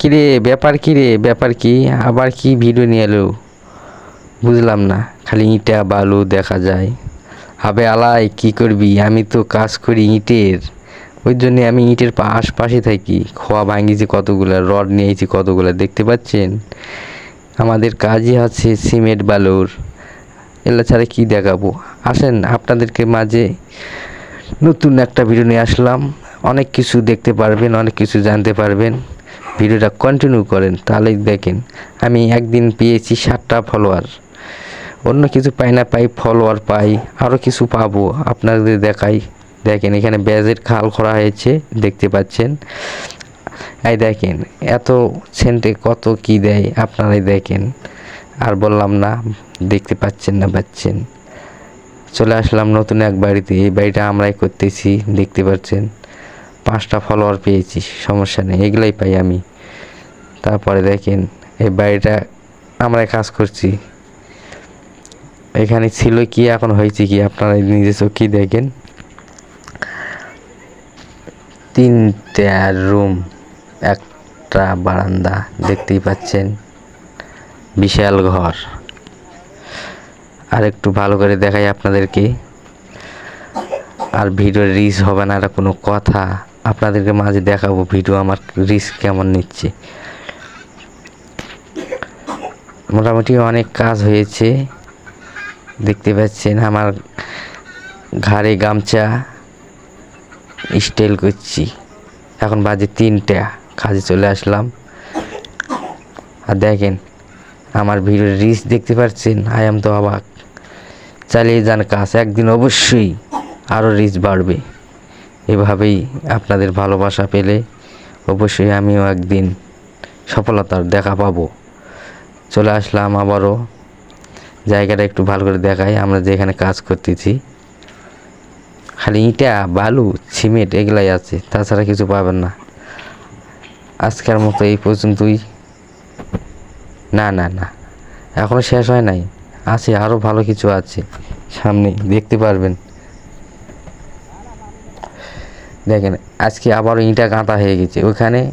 কিরে, ব্যাপার কি রে ব্যাপার কি? আবার কি ভিডিও নিয়ে এলো? বুঝলাম না, খালি ইঁটা বালু দেখা যায়। আবে আলাই, কি করবি? আমি তো কাজ করি ইঁটের। ওই জন্যে আমি ইটের আশপাশে থাকি। খোয়া ভাঙিয়েছি কতগুলো, রড নিয়েছি কতগুলো, দেখতে পাচ্ছেন? আমাদের কাজই আছে সিমেন্ট বালুর। এগুলো ছাড়া কী দেখাবো? আসেন, আপনাদেরকে মাঝে নতুন একটা ভিডিও নিয়ে আসলাম। অনেক কিছু দেখতে পারবেন, অনেক কিছু জানতে পারবেন। ভিডিওটা কন্টিনিউ করেন, তাহলেই দেখেন, আমি একদিন পেয়েছি ষাটটা ফলোয়ার অন্য কিছু পাই না পাই ফলোয়ার পাই আরও কিছু পাবো, আপনাদের দেখাই। দেখেন, এখানে ব্যাজের খাল করা হয়েছে, দেখতে পাচ্ছেন। এই দেখেন, এত সেন্টে কত কি দেয়, আপনারাই দেখেন। আর বললাম না, দেখতে পাচ্ছেন না পাচ্ছেন। চলে আসলাম নতুন এক বাড়িতে, এই বাড়িটা আমরাই করতেছি, দেখতে পাচ্ছেন। পাঁচটা ফলোয়ার পেয়েছি, সমস্যা নেই, এগুলাই পাই আমি। তারপরে দেখেন, এই বাড়িটা আমরা কাজ করছি। এখানে ছিল কি, এখন হয়েছে কি, আপনারা নিজে চোখেই দেখেন। তিনটা রুম একটা বারান্দা, দেখতেই পাচ্ছেন। বিশাল ঘর। আর একটু ভালো করে দেখাই আপনাদেরকে। আর ভিডিও রিস হবে না, এটা কোনো কথা। আপনাদেরকে মাঝে দেখাবো ভিডিও আমার রিস্ক কেমন নিচ্ছে। মোটামুটি অনেক কাজ হয়েছে, দেখতে পাচ্ছেন আমার ঘাড়ে গামছা স্টাইল করছি। এখন বাজে তিনটা, কাজে চলে আসলাম। আর দেখেন, আমার ভিডিওর রিচ দেখতে পাচ্ছেন আই এম তো অবাক। চালিয়ে যান কাজ, একদিন অবশ্যই আরও রিচ বাড়বে। এভাবেই আপনাদের ভালোবাসা পেলে অবশ্যই আমিও একদিন সফলতার দেখা পাবো। চলে আসলাম আবারও। জায়গাটা একটু ভালো করে দেখাই, আমরা যেখানে কাজ করতেছি। খালি ইটা, বালু, সিমেন্ট এগুলাই আছে, তাছাড়া কিছু পাবেন না। আজকের মতো এই পর্যন্তই। না না না, এখনও শেষ হয় নাই। আছে আরও ভালো কিছু আছে। সামনে দেখতে পারবেন। দেখেন, আজকে আবারও ইঁটা গাঁথা হয়ে গেছে। ওখানে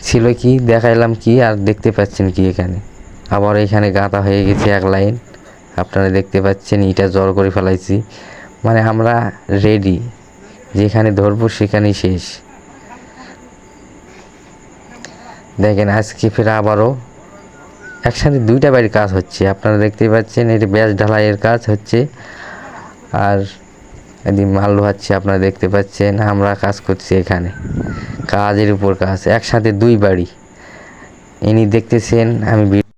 ছিল কি, দেখাইলাম কি, আর দেখতে পাচ্ছেন কি এখানে। আবার এখানে গাঁথা হয়ে গেছে এক লাইন। আপনারা দেখতে পাচ্ছেন, ইটা জড় করে ফেলাইছি। মানে আমরা রেডি যেখানে ধরবো সেখানেই শেষ। দেখেন, আজকে ফের আবারও একসাথে দুইটা বাড়ির কাজ হচ্ছে। আপনারা দেখতে পাচ্ছেন এটি ব্যাস ঢালাইয়ের কাজ হচ্ছে। আর এদিন মাল লোহাচ্ছি, আপনারা দেখতে পাচ্ছেন, আমরা কাজ করছি এখানে। কাজের উপর কাজ, একসাথে দুই বাড়ি। ইনি দেখতেছেন, আমি